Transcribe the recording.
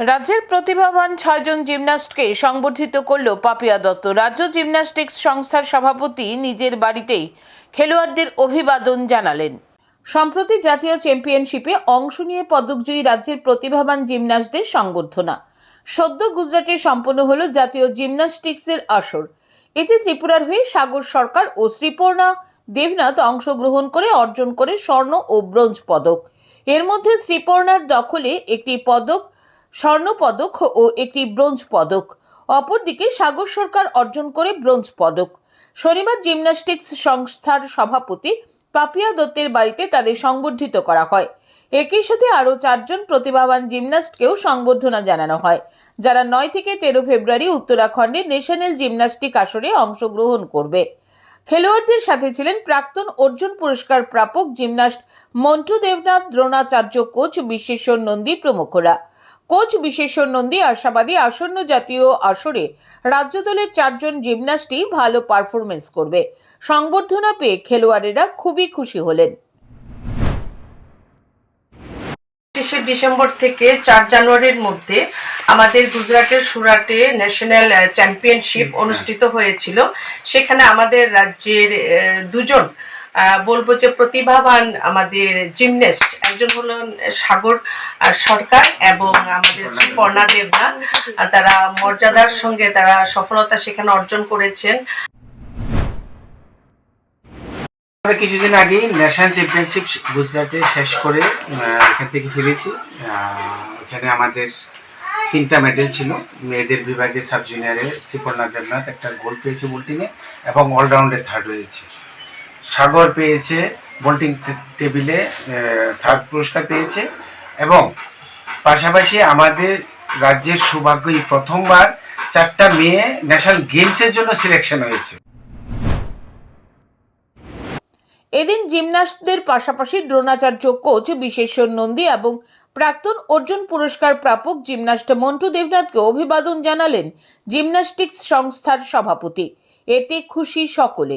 রাজ্যের প্রতিভাবান ছয়জন জিমন্যাস্টকে সংবর্ধিত করল পাপিয়া দত্ত। রাজ্য জিমন্যাস্টিক্স সংস্থার সভাপতি নিজের বাড়িতেই খেলোয়াড়দের অভিবাদন জানালেন। সম্প্রতি জাতীয় চ্যাম্পিয়নশিপে অংশ নিয়ে পদকজয়ী রাজ্যের প্রতিভাবান জিমন্যাস্টদের সংবর্ধনা। সদ্য গুজরাটে সম্পন্ন হল জাতীয় জিমন্যাস্টিক্সের আসর। এতে ত্রিপুরার হয়ে সাগর সরকার ও শ্রীপর্ণা দেবনাথ অংশগ্রহণ করে অর্জন করে স্বর্ণ ও ব্রোঞ্জ পদক। এর মধ্যে শ্রীপর্ণার দখলে একটি পদক স্বর্ণ পদক ও একটি ব্রোঞ্জ পদক। অপরদিকে সাগর সরকার অর্জন করে ব্রোঞ্জ পদক। শনিবার জিমন্যাস্টিক্স সংস্থার সভাপতি পাপিয়া দত্তের বাড়িতে তাদের সংবর্ধিত করা হয়। একই সাথে আরও চারজন প্রতিভাবান জিমন্যাস্টকেও সংবর্ধনা জানানো হয়, যারা নয় থেকে তেরো ফেব্রুয়ারি উত্তরাখণ্ডে ন্যাশনাল জিমন্যাস্টিক আসরে অংশগ্রহণ করবে। খেলোয়াড়দের সাথে ছিলেন প্রাক্তন অর্জুন পুরস্কার প্রাপক জিমন্যাস্ট মন্টু দেবনাথ, দ্রোণাচার্য কোচ বিশ্বেশ্বর নন্দী প্রমুখরা। কোচ বিশ্বেশ্বর নন্দী আশাবাদী আসন্ন জাতীয় আসরে রাজ্য দলের চারজন জিমন্যাস্টই ভালো পারফরমেন্স করবে। সংবর্ধনা পেয়ে খেলোয়াড়েরা খুবই খুশি হলেন। পঁচিশে ডিসেম্বর থেকে চার জানুয়ারির মধ্যে আমাদের গুজরাটের সুরাটে ন্যাশনাল চ্যাম্পিয়নশিপ অনুষ্ঠিত হয়েছিল। সেখানে আমাদের রাজ্যের আহ, দুজন বলব যে প্রতিভাবান আমাদের জিমনেস্ট একজন হলেন সাগর সরকার এবং আমাদের শ্রীপর্ণা দেবনাথ। তারা মর্যাদার সঙ্গে তারা সফলতা সেখানে অর্জন করেছেন। আমরা কিছুদিন আগেই ন্যাশনাল চ্যাম্পিয়নশিপ গুজরাটে শেষ করে আহ, এখান থেকে ফিরেছি। আহ, এখানে আমাদের তিনটা মেডেল ছিল। মেয়েদের বিভাগে সাব জুনিয়রে শ্রীপর্ণা দেবনাথ একটা গোল্ড পেয়েছে বোল্টিংয়ে এবং অলরাউন্ডে থার্ড হয়েছে। সাগর পেয়েছে বোল্টিং টেবিলে থার্ড পুরস্কার পেয়েছে এবং পাশাপাশি আমাদের রাজ্যের সৌভাগ্য এই প্রথমবার চারটা মেয়ে ন্যাশনাল গেমসের জন্য সিলেকশন হয়েছে। এদিন জিমন্যাস্টদের পাশাপাশি দ্রোণাচার্য কোচ বিশেশ্বর নন্দী এবং প্রাক্তন অর্জুন পুরস্কার প্রাপক জিমন্যাস্ট মন্টু দেবনাথকে অভিবাদন জানালেন জিমন্যাস্টিক্স সংস্থার সভাপতি। এতে খুশি সকলে।